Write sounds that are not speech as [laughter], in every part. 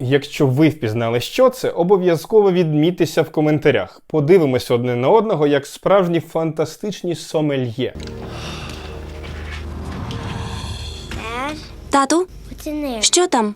Якщо ви впізнали, що це, обов'язково відмітися в коментарях. Подивимося одне на одного, як справжні фантастичні сомельє. Тату, що там?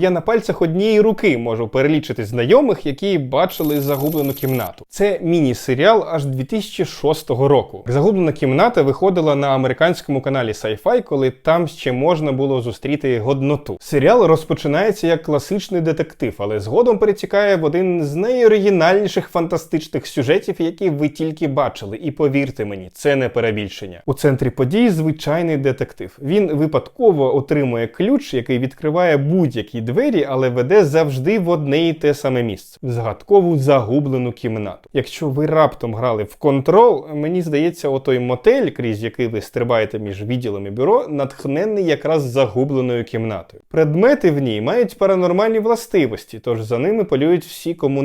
Я на пальцях однієї руки можу перелічити знайомих, які бачили загублену кімнату. Це міні-серіал аж 2006 року. Загублена кімната виходила на американському каналі Sci-Fi, коли там ще можна було зустріти годноту. Серіал розпочинається як класичний детектив, але згодом перетікає в один з найоригінальніших фантастичних сюжетів, які ви тільки бачили. І повірте мені, це не перебільшення. У центрі подій звичайний детектив. Він випадково отримує ключ, який відкриває будь-які двері, але веде завжди в одне і те саме місце в загадкову загублену кімнату. Якщо ви раптом грали в контрол, мені здається, отой мотель, крізь який ви стрибаєте між відділами бюро, натхнений якраз загубленою кімнатою. Предмети в ній мають паранормальні властивості, тож за ними полюють всі, кому.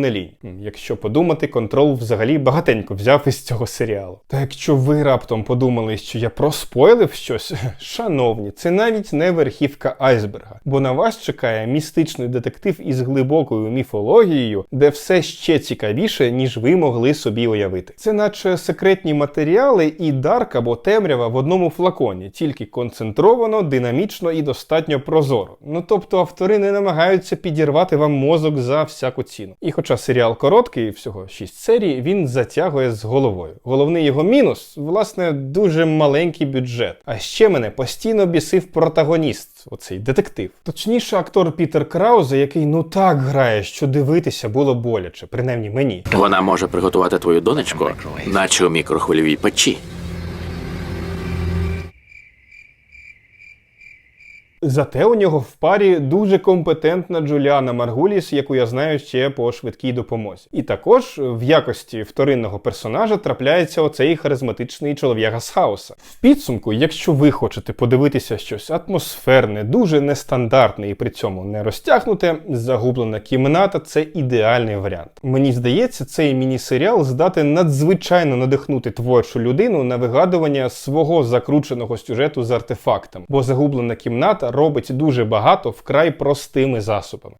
Якщо подумати, контрол взагалі багатенько взяв із цього серіалу. Та якщо ви раптом подумали, що я проспойлив щось, [laughs] шановні, це навіть не верхівка айсберга, бо на вас чекає містичний детектив із глибокою міфологією, де все ще цікавіше, ніж ви могли собі уявити. Це наче секретні матеріали і дарк або темрява в одному флаконі, тільки концентровано, динамічно і достатньо прозоро. Ну тобто автори не намагаються підірвати вам мозок за всяку ціну. І хоча серіал короткий, всього 6 серій, він затягує з головою. Головний його мінус, власне, дуже маленький бюджет. А ще мене постійно бісив протагоніст, оцей детектив. Точніше, актор Пітер Краузе, який ну так грає, що дивитися було боляче, принаймні мені. Вона може приготувати твою донечку, наче у мікрохвильовій печі. Зате у нього в парі дуже компетентна Джуліана Маргуліс, яку я знаю ще по швидкій допомозі. І також в якості вторинного персонажа трапляється оцей харизматичний чолов'яга з хаоса. В підсумку, якщо ви хочете подивитися щось атмосферне, дуже нестандартне і при цьому не розтягнуте, загублена кімната це ідеальний варіант. Мені здається, цей міні-серіал здати надзвичайно надихнути творчу людину на вигадування свого закрученого сюжету з артефактом, бо загублена кімната робить дуже багато вкрай простими засобами.